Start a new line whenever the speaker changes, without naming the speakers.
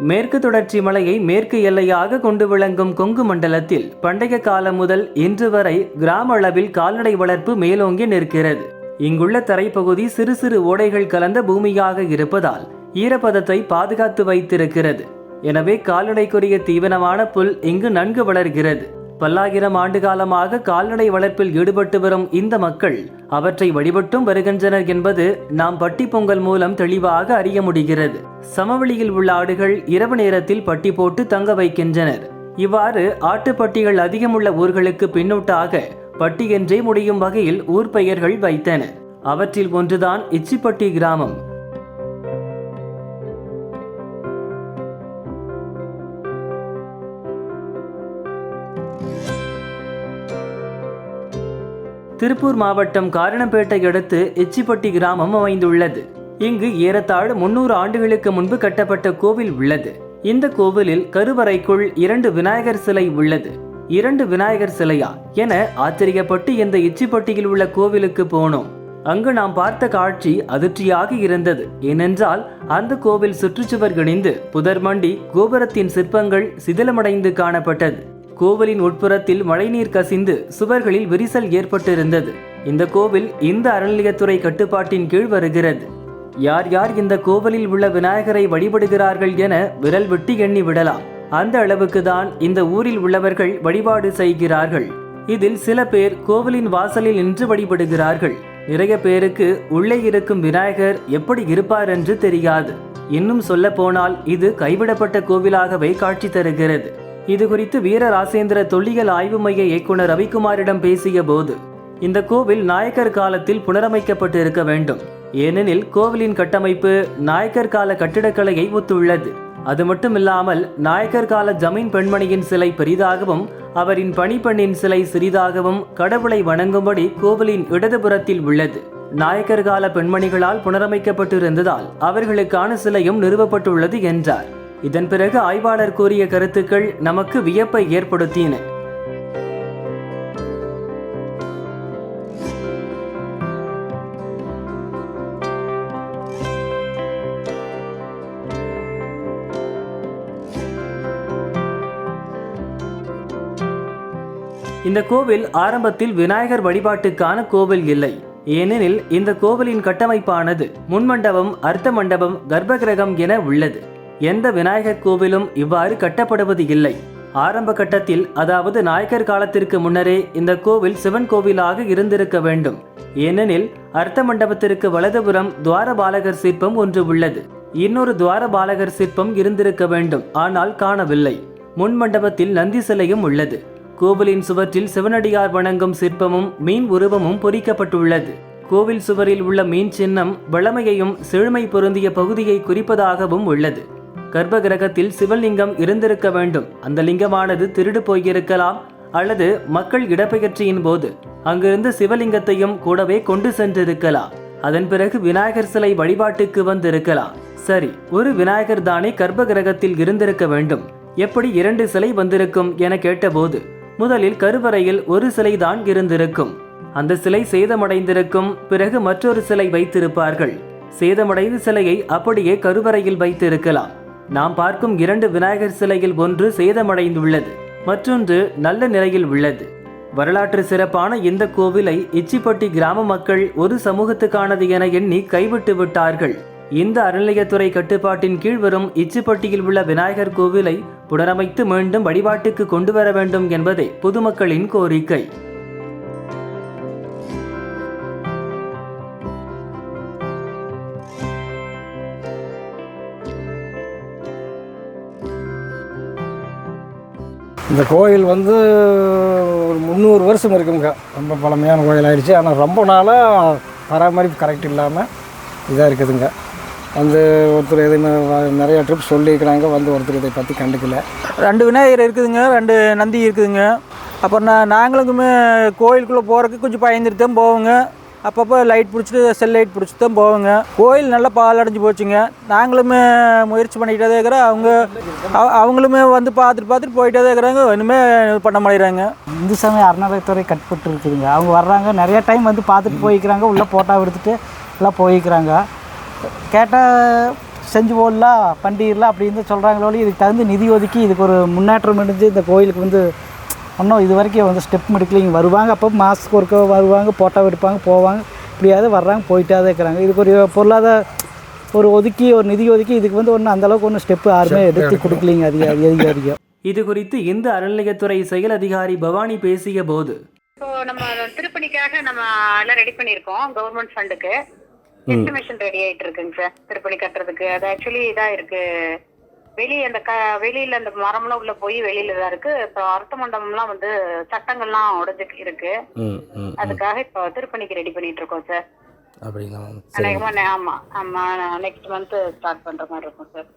மேற்கு தொடர்ச்சி மலையை மேற்கு எல்லையாக கொண்டு விளங்கும் கொங்கு மண்டலத்தில் பண்டைய காலம் முதல் இன்று வரை கிராம அளவில் கால்நடை வளர்ப்பு மேலோங்கி நிற்கிறது. இங்குள்ள தரைப்பகுதி சிறு சிறு ஓடைகள் கலந்த பூமியாக இருப்பதால் ஈரப்பதத்தை பாதுகாத்து வைத்திருக்கிறது. எனவே கால்நடைக்குரிய தீவனமான புல் இங்கு நன்கு வளர்கிறது. பல்லாயிரம் ஆண்டு காலமாக கால்நடை வளர்ப்பில் ஈடுபட்டு வரும் இந்த மக்கள் அவற்றை வழிபட்டும் வருகின்றனர் என்பது நாம் பட்டி பொங்கல் மூலம் தெளிவாக அறிய முடிகிறது. சமவெளியில் உள்ள ஆடுகள் இரவு நேரத்தில் பட்டி போட்டு தங்க வைக்கின்றனர். இவ்வாறு ஆட்டுப்பட்டிகள் அதிகமுள்ள ஊர்களுக்கு பின்னூட்டாக பட்டி என்றே முடியும் வகையில் ஊர் பெயர்கள் வைத்தனர் அவற்றில் ஒன்றுதான் இச்சிப்பட்டி கிராமம். திருப்பூர் மாவட்டம் காரணப்பேட்டை அடுத்து எச்சிப்பட்டி கிராமம் அமைந்துள்ளது. இங்கு ஏறத்தாழ முன்னூறு ஆண்டுகளுக்கு முன்பு கட்டப்பட்ட கோவில் உள்ளது. இந்த கோவிலில் கருவறைக்குள் இரண்டு விநாயகர் சிலை உள்ளது. இரண்டு விநாயகர் சிலையா என ஆச்சரியப்பட்டு இந்த எச்சிப்பட்டியில் உள்ள கோவிலுக்கு போனோம். அங்கு நாம் பார்த்த காட்சி அதிர்ச்சியாக இருந்தது. ஏனென்றால் அந்த கோவில் சுற்றுச்சுவர் இணைந்து புதர்மண்டி கோபுரத்தின் சிற்பங்கள் சிதிலமடைந்து காணப்பட்டது. கோவிலின் உட்புறத்தில் மழைநீர் கசிந்து சுவர்களில் விரிசல் ஏற்பட்டிருந்தது. இந்த கோவில் இந்த அறநிலையத்துறை கட்டுப்பாட்டின் கீழ் வருகிறது. யார் யார் இந்த கோவிலில் உள்ள விநாயகரை வழிபடுகிறார்கள் என விரல் விட்டு எண்ணி விடலாம். அந்த அளவுக்கு தான் இந்த ஊரில் உள்ளவர்கள் வழிபாடு செய்கிறார்கள். இதில் சில பேர் கோவிலின் வாசலில் நின்று வழிபடுகிறார்கள். நிறைய பேருக்கு உள்ளே இருக்கும் விநாயகர் எப்படி இருப்பார் என்று தெரியாது. இன்னும் சொல்ல போனால் இது கைவிடப்பட்ட கோவிலாகவே காட்சி தருகிறது. இது குறித்து வீர ராசேந்திர தொல்லியல் ஆய்வு மைய இயக்குனர் ரவிக்குமாரிடம் பேசிய போது இந்த கோவில் நாயக்கர் காலத்தில் புனரமைக்கப்பட்டு இருக்க வேண்டும். ஏனெனில் கோவிலின் கட்டமைப்பு நாயக்கர் கால கட்டிடக்கலையை ஒத்துள்ளது. அது மட்டுமில்லாமல் நாயக்கர் கால ஜமீன் பெண்மணியின் சிலை பெரிதாகவும் அவரின் பணிப்பெண்ணின் சிலை சிறிதாகவும் கடவுளை வணங்கும்படி கோவிலின் இடதுபுறத்தில் உள்ளது. நாயக்கர் கால பெண்மணிகளால் புனரமைக்கப்பட்டிருந்ததால் அவர்களுக்கான சிலையும் நிறுவப்பட்டுள்ளது என்றார். இதன் பிறகு ஆய்வாளர் கூறிய கருத்துக்கள் நமக்கு வியப்பை ஏற்படுத்தின. இந்த கோவில் ஆரம்பத்தில் விநாயகர் வழிபாட்டுக்கான கோவில் இல்லை. ஏனெனில் இந்த கோவிலின் கட்டமைப்பானது முன்மண்டபம் அர்த்த மண்டபம் கர்ப்பகிரகம் என உள்ளது. எந்த விநாயகர் கோவிலும் இவ்வாறு கட்டப்படுவது இல்லை. ஆரம்ப கட்டத்தில் அதாவது நாயக்கர் காலத்திற்கு முன்னரே இந்த கோவில் சிவன் கோவிலாக இருந்திருக்க வேண்டும். ஏனெனில் அர்த்த மண்டபத்திற்கு வலதுபுறம் துவாரபாலகர் சிற்பம் ஒன்று உள்ளது. இன்னொரு துவாரபாலகர் சிற்பம் இருந்திருக்க வேண்டும் ஆனால் காணவில்லை. முன் மண்டபத்தில் நந்தி சிலையும் உள்ளது. கோவிலின் சுவற்றில் சிவனடியார் வணங்கும் சிற்பமும் மீன் உருவமும் பொறிக்கப்பட்டுள்ளது. கோவில் சுவரில் உள்ள மீன் சின்னம் வளமையையும் செழுமை பொருந்திய பகுதியை குறிப்பதாகவும் உள்ளது. கர்ப்ப கிரகத்தில் சிவலிங்கம் இருந்திருக்க வேண்டும். அந்த லிங்கமானது திருடு போயிருக்கலாம் அல்லது மக்கள் இடப்பெயர்ச்சியின் போது அங்கிருந்து சிவலிங்கத்தையும் கூடவே கொண்டு சென்றிருக்கலாம். அதன் பிறகு விநாயகர் சிலை வழிபாட்டுக்கு வந்திருக்கலாம். சரி ஒரு விநாயகர் தானே கர்ப்ப கிரகத்தில் இருந்திருக்க வேண்டும். எப்படி இரண்டு சிலை வந்திருக்கும் என கேட்டபோது முதலில் கருவறையில் ஒரு சிலை தான் இருந்திருக்கும். அந்த சிலை சேதமடைந்திருக்கும் பிறகு மற்றொரு சிலை வைத்திருப்பார்கள். சேதமடைந்த சிலையை அப்படியே கருவறையில் வைத்திருக்கலாம். நாம் பார்க்கும் இரண்டு விநாயகர் சிலையில் ஒன்று சேதமடைந்துள்ளது மற்றொன்று நல்ல நிலையில் உள்ளது. வரலாற்று சிறப்பான இந்த கோவிலை இச்சிப்பட்டி கிராம மக்கள் ஒரு சமூகத்துக்கானது என எண்ணி கைவிட்டு விட்டார்கள். இந்த அறநிலையத்துறை கட்டுப்பாட்டின் கீழ் வரும் இச்சிப்பட்டியில் உள்ள விநாயகர் கோவிலை புனரமைத்து மீண்டும் வழிபாட்டுக்கு கொண்டு வர வேண்டும் என்பதே பொதுமக்களின் கோரிக்கை.
இந்த கோயில் வந்து ஒரு முந்நூறு வருஷம் இருக்குங்க ரொம்ப பழமையான கோயில் ஆயிடுச்சு ஆனால் ரொம்ப நாளாக பராமரிப்பு கரெக்ட் இல்லாமல் இதாக இருக்குதுங்க. வந்து ஒருத்தர் எதுவுமே நிறைய ட்ரிப் சொல்லியிருக்கிறாங்க. வந்து ஒருத்தர் இதை பற்றி கண்டுக்கல.
ரெண்டு விநாயகர் இருக்குதுங்க. ரெண்டு நந்தி இருக்குதுங்க. அப்புறம் நான் நாங்களுக்குமே கோயிலுக்குள்ளே போகிறதுக்கு கொஞ்சம் பயந்துட்டு தான் போவோங்க. அப்பப்போ லைட் பிடிச்சிட்டு செல் லைட் பிடிச்சிட்டு தான் போவோங்க. கோயில் நல்லா பாலடைஞ்சு போச்சுங்க. நாங்களுமே முயற்சி பண்ணிக்கிட்டே தான் இருக்கிறோம். அவங்க அவ- அவங்களுமே வந்து பார்த்துட்டு பார்த்துட்டு போயிட்டே தான் இருக்கிறாங்க. ஒன்றுமே பண்ண மாட்டேங்கிறாங்க.
இந்து சமய அறநிலையத்துறை கட்டுப்பட்டு இருக்குதுங்க. அவங்க வர்றாங்க. நிறைய டைம் வந்து பார்த்துட்டு போய்க்கிறாங்க. உள்ளே போட்டோ எடுத்துட்டு எல்லாம் போய்க்கிறாங்க. கேட்டால் செஞ்சு போடலாம் பண்ணிடலாம் அப்படின்னு சொல்கிறாங்களோ இதுக்கு தகுந்த நிதி ஒதுக்கி இதுக்கு ஒரு முன்னேற்றம் அடைஞ்சு இந்த கோயிலுக்கு வந்து இன்னும் இது வரைக்கும் வந்து ஸ்டெப் எடுக்கலைங்க வருவாங்க. அப்போ மாதத்துக்கு ஒருக்க வருவாங்க ஃபோட்டோ எடுப்பாங்க போவாங்க. இப்படியாவது வர்றாங்க போயிட்டே தான் இருக்கிறாங்க. இதுக்கு ஒரு பொருளாதார ஒரு ஒதுக்கி ஒரு நிதி ஒதுக்கி இதுக்கு வந்து ஒன்றும் அந்தளவுக்கு ஒன்றும் ஸ்டெப்பு யாருமே எடுத்து கொடுக்கலிங்க அதிகாரி அதிகாரிகள்
இது குறித்து இந்து அறநிலையத்துறை செயல் அதிகாரி பவானி பேசிய போது.
ஸோ நம்ம திருப்பணிக்காக நம்ம எல்லாம் ரெடி பண்ணியிருக்கோம் கவர்மெண்ட் ஃபண்டுக்கு எஸ்டிமேஷன் ரெடி ஆயிட்டு இருக்குங்க சார் திருப்பணி கட்டுறதுக்கு. அது ஆக்சுவலி இதா இருக்கு. வெளியே அந்த க வெளியில அந்த மரம்லாம் உள்ள போய் வெளியில தான் இருக்கு. இப்போ அர்த்த மண்டபம்லாம் வந்து சட்டங்கள்லாம் உடஞ்சு இருக்கு. அதுக்காக இப்போ திருப்பணிக்கு ரெடி பண்ணிட்டு இருக்கோம் சார்.
அப்படிங்களா?
ஆமா ஆமா நெக்ஸ்ட் மந்த் ஸ்டார்ட் பண்ற மாதிரி இருக்கும் சார்.